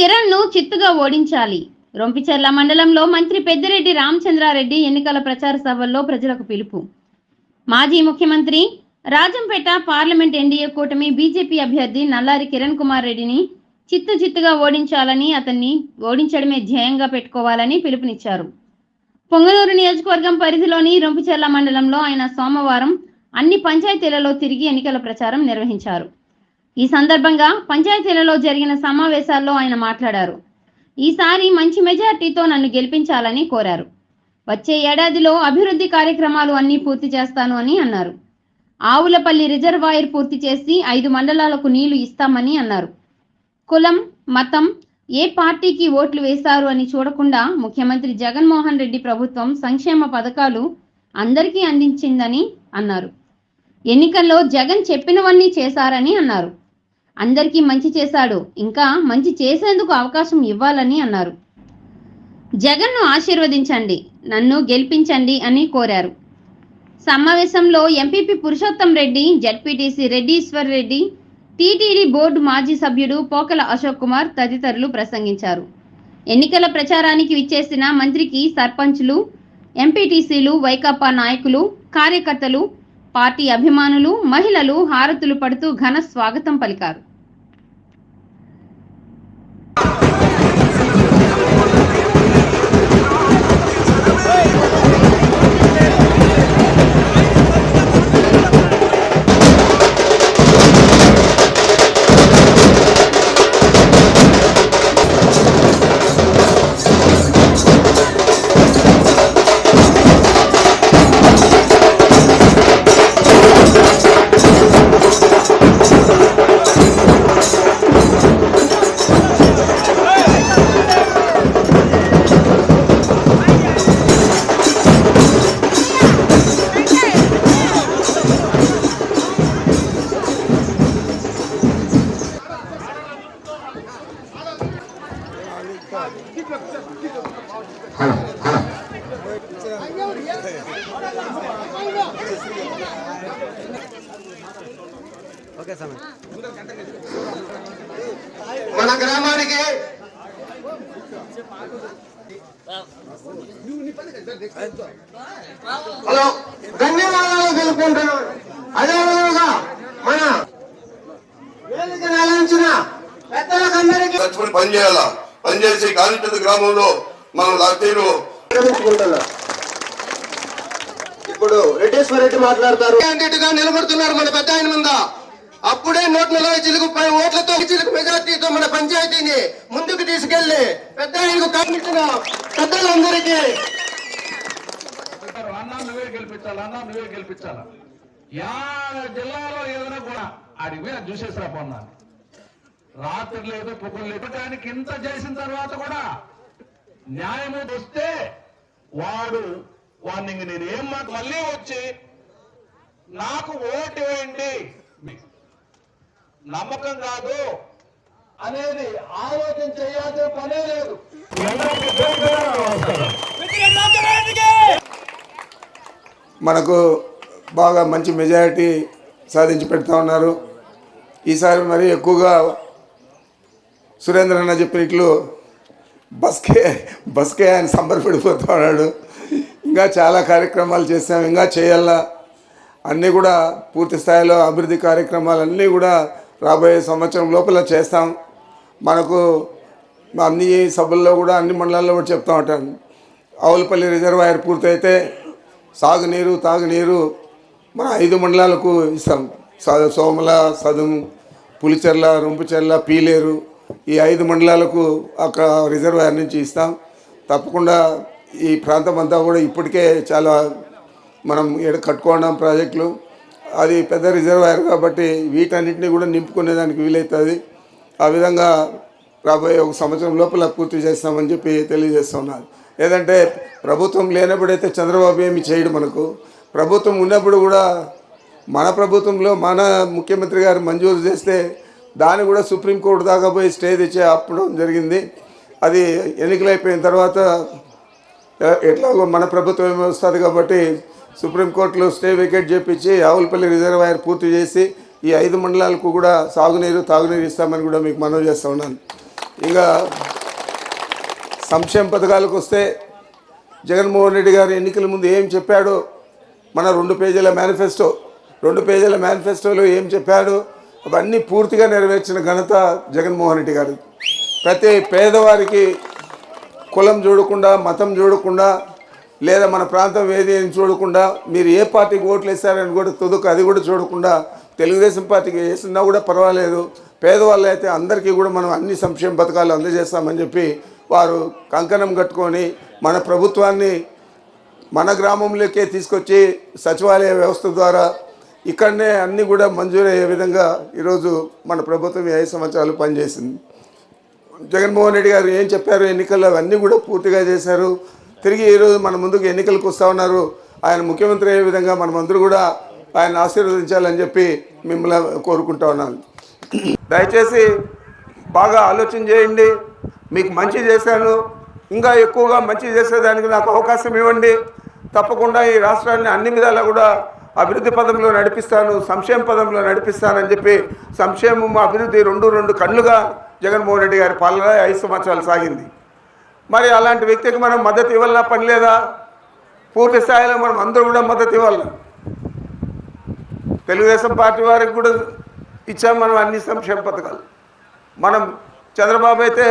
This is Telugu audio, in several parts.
కిరణ్ను చిత్తుగా ఓడించాలి. రొంపిచెర్ల మండలంలో మంత్రి పెద్దిరెడ్డి రామచంద్రారెడ్డి ఎన్నికల ప్రచార సభల్లో ప్రజలకు పిలుపు. మాజీ ముఖ్యమంత్రి రాజంపేట పార్లమెంట్ ఎన్డీఏ కూటమి బీజేపీ అభ్యర్థి నల్లారి కిరణ్ కుమార్ రెడ్డిని చిత్తు చిత్తుగా ఓడించాలని అతన్ని ఓడించడమే ధ్యేయంగా పెట్టుకోవాలని పిలుపునిచ్చారు. పొంగనూరు నియోజకవర్గం పరిధిలోని రొంపిచెర్ల మండలంలో ఆయన సోమవారం అన్ని పంచాయతీలలో తిరిగి ఎన్నికల ప్రచారం నిర్వహించారు. ఈ సందర్భంగా పంచాయతీలలో జరిగిన సమావేశాల్లో ఆయన మాట్లాడారు. ఈసారి మంచి మెజార్టీతో నన్ను గెలిపించాలని కోరారు. వచ్చే ఏడాదిలో అభివృద్ధి కార్యక్రమాలు అన్నీ పూర్తి చేస్తాను అని అన్నారు. ఆవులపల్లి రిజర్వాయర్ పూర్తి చేసి ఐదు మండలాలకు నీళ్ళు ఇస్తామని అన్నారు. కులం మతం ఏ పార్టీకి ఓట్లు వేశారు అని చూడకుండా ముఖ్యమంత్రి జగన్మోహన్ రెడ్డి ప్రభుత్వం సంక్షేమ పథకాలు అందరికీ అందించిందని అన్నారు. ఎన్నికల్లో జగన్ చెప్పినవన్నీ చేశారని అన్నారు. అందరికీ మంచి చేశాడు. ఇంకా మంచి చేసేందుకు అవకాశం ఇవ్వాలని అన్నారు. జగన్ను ఆశీర్వదించండి నన్ను గెలిపించండి అని కోరారు. సమావేశంలో MPP Purushottam Reddy ZPTC Reddeeswar Reddy TTD board మాజీ సభ్యుడు పోకల అశోక్ కుమార్ తదితరులు ప్రసంగించారు. ఎన్నికల ప్రచారానికి విచ్చేసిన మంత్రికి సర్పంచ్లు ఎంపీటీసీలు వైకాపా నాయకులు కార్యకర్తలు పార్టీ అభిమానులు మహిళలు హారతులు పడుతూ ఘన స్వాగతం పలికారు. మన గ్రామానికి హలో ధన్యవాదాలు తెలుపుకుంటున్నాను. అదేవిధంగా మన వేదిక నెలవించిన పెద్దలకందరికీ కష్టపడి పని చేయాలా పని చేసి కానిపెద్ద గ్రామంలో మనం లాక్తీరు. ఇప్పుడు రెడ్డేశ్వర రెడ్డి మాట్లాడతారు? నిలబడుతున్నారు మన పెద్ద ఆయన ముందా. అప్పుడే నూట నలభై చిలుకు పై ఓట్లతో చిలుకు మెజార్టీతో మన పంచాయతీని ముందుకు తీసుకెళ్ళి పెద్ద ఆయనకు కనిపించిన పెద్దలందరికీ అంటారు, అన్నా నువ్వే గెలిపించాలి? అన్నా నువ్వే గెలిపించాలా? యా జిల్లాలో ఏదైనా కూడా అది చూసేసి రాపోన్నా రాత్రి లేదు పొగలు లేదు దానికి ఇంత చేసిన తర్వాత కూడా న్యాయము వస్తే వాడు వాడిని ఇంక నేను ఏం మళ్ళీ వచ్చి నాకు ఓటు వేయండి నమ్మకం కాదు అనేది ఆలోచన చేయాల్సిన పనే లేదు. మనకు బాగా మంచి మెజారిటీ సాధించి పెడతా ఉన్నారు. ఈసారి మరి ఎక్కువగా సురేంద్ర అన్న చెప్పినట్లు బస్కే బస్కే ఆయన సంబరపడిపోతూ ఉన్నాడు ఇంకా చాలా కార్యక్రమాలు చేసాం ఇంకా చేయాలా? అన్నీ కూడా పూర్తి స్థాయిలో అభివృద్ధి కార్యక్రమాలన్నీ కూడా రాబోయే సంవత్సరం లోపల చేస్తాం. మనకు అన్ని సభల్లో కూడా అన్ని మండలాల్లో కూడా చెప్తా ఉంటాను. ఆవులపల్లి రిజర్వాయర్ పూర్తయితే సాగునీరు తాగునీరు మన ఐదు మండలాలకు ఇస్తాం. స- సోమల సదుము పులిచెర్ల రొంపుచెర్ల పీలేరు ఈ ఐదు మండలాలకు అక్కడ రిజర్వాయర్ నుంచి ఇస్తాం. తప్పకుండా ఈ ప్రాంతం అంతా కూడా ఇప్పటికే చాలా మనం ఈడ కట్టుకోవడం ప్రాజెక్టులు. అది పెద్ద రిజర్వాయర్ కాబట్టి వీటన్నిటిని కూడా నింపుకునేదానికి వీలవుతుంది ఆ విధంగా రాబోయే ఒక సంవత్సరం లోపల పూర్తి చేస్తామని చెప్పి తెలియజేస్తున్నారు లేదంటే ప్రభుత్వం లేనప్పుడైతే చంద్రబాబు ఏమి చేయడు మనకు. ప్రభుత్వం ఉన్నప్పుడు కూడా మన ప్రభుత్వంలో మన ముఖ్యమంత్రి గారు మంజూరు చేస్తే దాన్ని కూడా సుప్రీంకోర్టు దాకా పోయి స్టే తెచ్చే అప్పడం జరిగింది. అది ఎన్నికలైపోయిన తర్వాత ఎట్లాగో మన ప్రభుత్వం ఏమి వస్తుంది కాబట్టి సుప్రీంకోర్టులో స్టే వికెట్ చేపించి ఆవులపల్లి రిజర్వాయర్ పూర్తి చేసి ఈ ఐదు మండలాలకు కూడా సాగునీరు తాగునీరు ఇస్తామని కూడా మీకు మనవి చేస్తా ఉన్నాను. ఇంకా సంక్షేమ పథకాలకు వస్తే జగన్మోహన్ రెడ్డి గారు ఎన్నికల ముందు ఏం చెప్పాడో మన రెండు పేజీల మేనిఫెస్టో రెండు పేజీల మేనిఫెస్టోలో ఏం చెప్పాడో? అవన్నీ పూర్తిగా నెరవేర్చిన ఘనత జగన్మోహన్ రెడ్డి గారు. ప్రతి పేదవారికి కులం చూడకుండా మతం చూడకుండా లేదా మన ప్రాంతం ఏది అని చూడకుండా మీరు ఏ పార్టీకి ఓట్లు వేస్తారని కూడా తుదుకు అది కూడా చూడకుండా తెలుగుదేశం పార్టీకి వేసినా కూడా పర్వాలేదు. పేదవాళ్ళు అయితే అందరికీ కూడా మనం అన్ని సంక్షేమ పథకాలు అందజేస్తామని చెప్పి వారు కంకణం కట్టుకొని మన ప్రభుత్వాన్ని మన గ్రామంలోకే తీసుకొచ్చి సచివాలయ వ్యవస్థ ద్వారా ఇక్కడనే అన్నీ కూడా మంజూరయ్యే విధంగా ఈరోజు మన ప్రభుత్వం ఐదు సంవత్సరాలు పనిచేసింది. జగన్మోహన్ రెడ్డి గారు ఏం చెప్పారు ఎన్నికల్లో అవన్నీ కూడా పూర్తిగా చేశారు. తిరిగి ఈరోజు మన ముందుకు ఎన్నికలకు వస్తూ ఉన్నారు. ఆయన ముఖ్యమంత్రి అయ్యే విధంగా మనమందరూ కూడా ఆయన ఆశీర్వదించాలని చెప్పి మిమ్మల్ని కోరుకుంటా ఉన్నాను. దయచేసి బాగా ఆలోచన చేయండి. మీకు మంచి చేశాను. ఇంకా ఎక్కువగా మంచి చేసేదానికి నాకు అవకాశం ఇవ్వండి. తప్పకుండా ఈ రాష్ట్రాన్ని అన్ని విధాలా కూడా అభివృద్ధి పదంలో నడిపిస్తాను సంక్షేమ పదంలో నడిపిస్తానని చెప్పి సంక్షేమం అభివృద్ధి రెండు రెండు కళ్ళుగా జగన్మోహన్ రెడ్డి గారి పాలన ఐదు సంవత్సరాలు సాగింది. మరి అలాంటి వ్యక్తికి మనం మద్దతు ఇవ్వాలన్నా పని లేదా? పూర్తి స్థాయిలో మనం అందరూ కూడా మద్దతు ఇవ్వాలి తెలుగుదేశం పార్టీ వారికి కూడా ఇచ్చాం మనం అన్ని సంక్షేమ పథకాలు. మనం చంద్రబాబు అయితే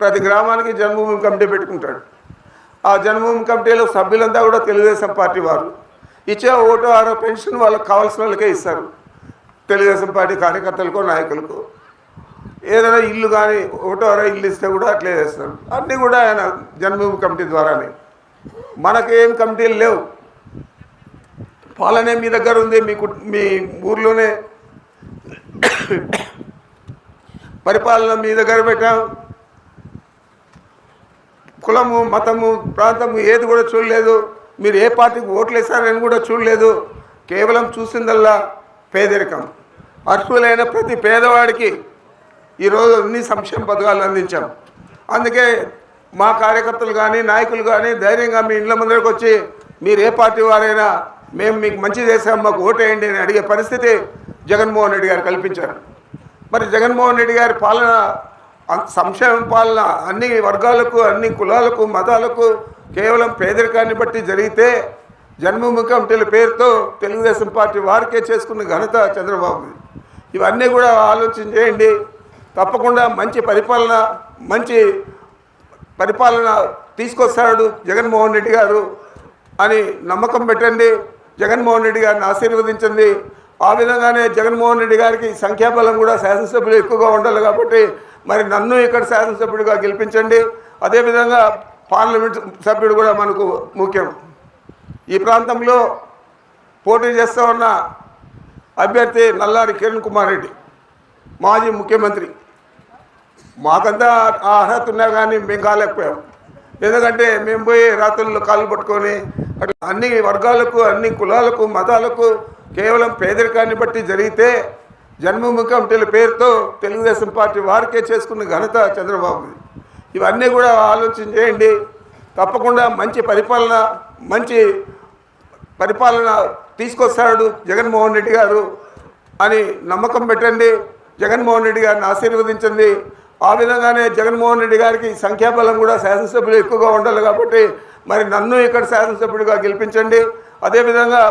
ప్రతి గ్రామానికి జన్మభూమి కమిటీ పెట్టుకుంటాడు. ఆ జన్మభూమి కమిటీలో సభ్యులంతా కూడా తెలుగుదేశం పార్టీ వారు. ఇచ్చే ఓటో ఆరో పెన్షన్ వాళ్ళకి కావాల్సిన వాళ్ళకే ఇస్తారు. తెలుగుదేశం పార్టీ కార్యకర్తలకు నాయకులకు. ఏదైనా ఇల్లు కానీ ఒకటో అర ఇల్లు ఇస్తే కూడా అట్లే చేస్తారు. అన్నీ కూడా ఆయన జన్మభూమి కమిటీ ద్వారానే. మనకేం కమిటీలు లేవు. పాలనే మీ దగ్గర ఉంది మీ మీ ఊర్లోనే. పరిపాలన మీ దగ్గర పెట్టాం. కులము మతము ప్రాంతము ఏది కూడా చూడలేదు. మీరు ఏ పార్టీకి ఓట్లు వేశారని కూడా చూడలేదు. కేవలం చూసిందల్లా పేదరికం. అర్హులైన ప్రతి పేదవాడికి ఈరోజు అన్ని సంక్షేమ పథకాలు అందించాం. అందుకే మా కార్యకర్తలు కానీ నాయకులు కానీ ధైర్యంగా మీ ఇండ్ల ముందరకు వచ్చి మీరు ఏ పార్టీ వారైనా మేము మీకు మంచి చేసాం మాకు ఓటేయండి అని అడిగే పరిస్థితి జగన్మోహన్ రెడ్డి గారు కల్పించారు. మరి జగన్మోహన్ రెడ్డి గారి పాలన సంక్షేమ పాలన అన్ని వర్గాలకు అన్ని కులాలకు మతాలకు కేవలం పేదరికాన్ని బట్టి జరిగితే జన్మభూమి కమిటీల పేరుతో తెలుగుదేశం పార్టీ వారికే చేసుకున్న ఘనత చంద్రబాబుది ఇవన్నీ కూడా ఆలోచన చేయండి. తప్పకుండా మంచి పరిపాలన మంచి పరిపాలన తీసుకొస్తాడు జగన్మోహన్ రెడ్డి గారు అని నమ్మకం పెట్టండి. జగన్మోహన్ రెడ్డి గారిని ఆశీర్వదించండి. ఆ విధంగానే జగన్మోహన్ రెడ్డి గారికి సంఖ్యాబలం కూడా శాసనసభ్యులు ఎక్కువగా ఉండాలి కాబట్టి మరి నన్ను ఇక్కడ శాసనసభ్యుడిగా గెలిపించండి. అదేవిధంగా పార్లమెంట్ సభ్యుడు కూడా మనకు ముఖ్యం. ఈ ప్రాంతంలో పోటీ చేస్తూ ఉన్న అభ్యర్థి నల్లారి కిరణ్ కుమార్ రెడ్డి మాజీ ముఖ్యమంత్రి. మాకంతా ఆ అర్హత ఉన్నా కానీ మేము కాలేకపోయాం. ఎందుకంటే మేము పోయి రాత్రుల్లో కాళ్ళు పట్టుకొని అట్లా అన్ని వర్గాలకు అన్ని కులాలకు మతాలకు కేవలం పేదరికాన్ని బట్టి జరిగితే జన్మభూమి కమిటీల పేరుతో తెలుగుదేశం పార్టీ వారికే చేసుకున్న ఘనత చంద్రబాబుది ఇవన్నీ కూడా ఆలోచన చేయండి. తప్పకుండా మంచి పరిపాలన మంచి పరిపాలన తీసుకొస్తాడు జగన్మోహన్ రెడ్డి గారు అని నమ్మకం పెట్టండి. జగన్మోహన్ రెడ్డి గారిని ఆశీర్వదించండి. ఆ విధంగానే జగన్మోహన్ రెడ్డి గారికి సంఖ్యాబలం కూడా శాసనసభ్యులు ఎక్కువగా ఉండాలి కాబట్టి మరి నన్ను ఇక్కడ శాసనసభ్యుడిగా గెలిపించండి. అదేవిధంగా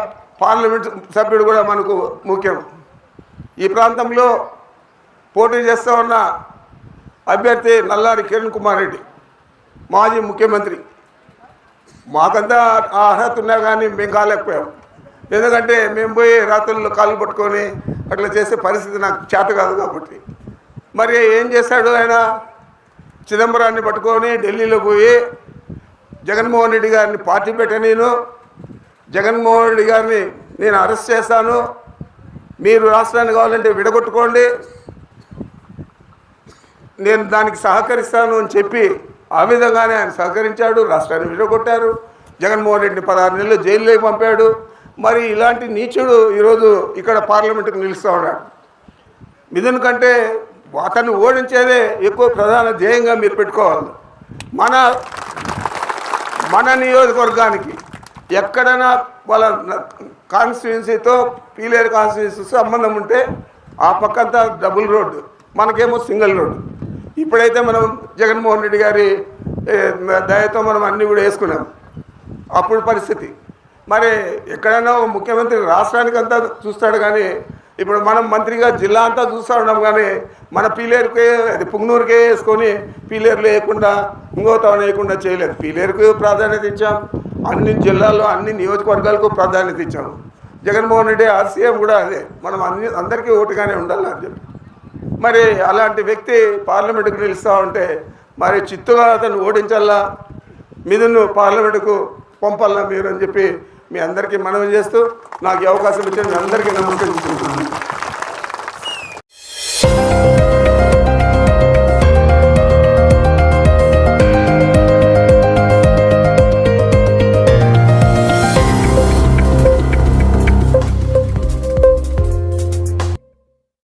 పార్లమెంట్ సభ్యుడు కూడా మనకు ముఖ్యం. ఈ ప్రాంతంలో పోటీ చేస్తూ ఉన్న అభ్యర్థి నల్లారి కిరణ్ కుమార్ రెడ్డి మాజీ ముఖ్యమంత్రి. మాకంతా ఆ అర్హత ఉన్నా కానీ మేము కాలేకపోయాం. ఎందుకంటే మేము పోయి రాత్రుల్లో కాళ్ళు పట్టుకొని అట్లా చేసే పరిస్థితి నాకు చేత కాదు కాబట్టి. మరి ఏం చేశాడు ఆయన? చిదంబరాన్ని పట్టుకొని ఢిల్లీలో పోయి జగన్మోహన్ రెడ్డి గారిని పార్టీ పెట్ట నేను. జగన్మోహన్ రెడ్డి గారిని నేను అరెస్ట్ చేస్తాను. మీరు రాష్ట్రాన్ని కావాలంటే విడగొట్టుకోండి. నేను దానికి సహకరిస్తాను అని చెప్పి ఆ విధంగానే ఆయన సహకరించాడు రాష్ట్రాన్ని విడగొట్టారు. జగన్మోహన్ రెడ్డిని పదహారు నెలలు జైల్లోకి పంపాడు. మరి ఇలాంటి నీచుడు ఈరోజు ఇక్కడ పార్లమెంటుకు నిలుస్తూ ఉన్నాడు. మిథున్ కంటే అతన్ని ఓడించేదే ఎక్కువ ప్రధాన ధ్యేయంగా మీరు పెట్టుకోవాలి. మన మన నియోజకవర్గానికి ఎక్కడైనా వాళ్ళ కాన్స్టిట్యున్సీతో పీలేరు కాన్స్టిట్యున్సీ సంబంధం ఉంటే ఆ పక్కంతా డబుల్ రోడ్డు మనకేమో సింగిల్ రోడ్డు ఇప్పుడైతే మనం జగన్మోహన్ రెడ్డి గారి దయతో మనం అన్నీ కూడా వేసుకున్నాం. అప్పుడు పరిస్థితి. మరి ఎక్కడైనా ముఖ్యమంత్రి రాష్ట్రానికి అంతా చూస్తాడు కానీ ఇప్పుడు మనం మంత్రిగా జిల్లా అంతా చూస్తూ ఉన్నాం కానీ మన పీలేరుకే అది పుంగనూరుకే వేసుకొని పీలేరులు వేయకుండా ఇంకోతాను వేయకుండా చేయలేదు. పీలేరుకు ప్రాధాన్యత ఇచ్చాం. అన్ని జిల్లాల్లో అన్ని నియోజకవర్గాలకు ప్రాధాన్యత ఇచ్చాము. జగన్మోహన్ రెడ్డి ఆర్సీఎం కూడా అదే. మనం అన్ని అందరికీ ఓటుగానే ఉండాలి అని చెప్పి. మరి అలాంటి వ్యక్తి పార్లమెంటుకు నిలుస్తూ ఉంటే మరి చిత్తుగా అతను ఓడించాలా మీదును పార్లమెంటుకు పంపాలా మీరు అని చెప్పి మీ అందరికీ మనవి చేస్తూ నాకు అవకాశం ఇచ్చిన మీ అందరికీ నమస్కరించుకుంటున్నాను.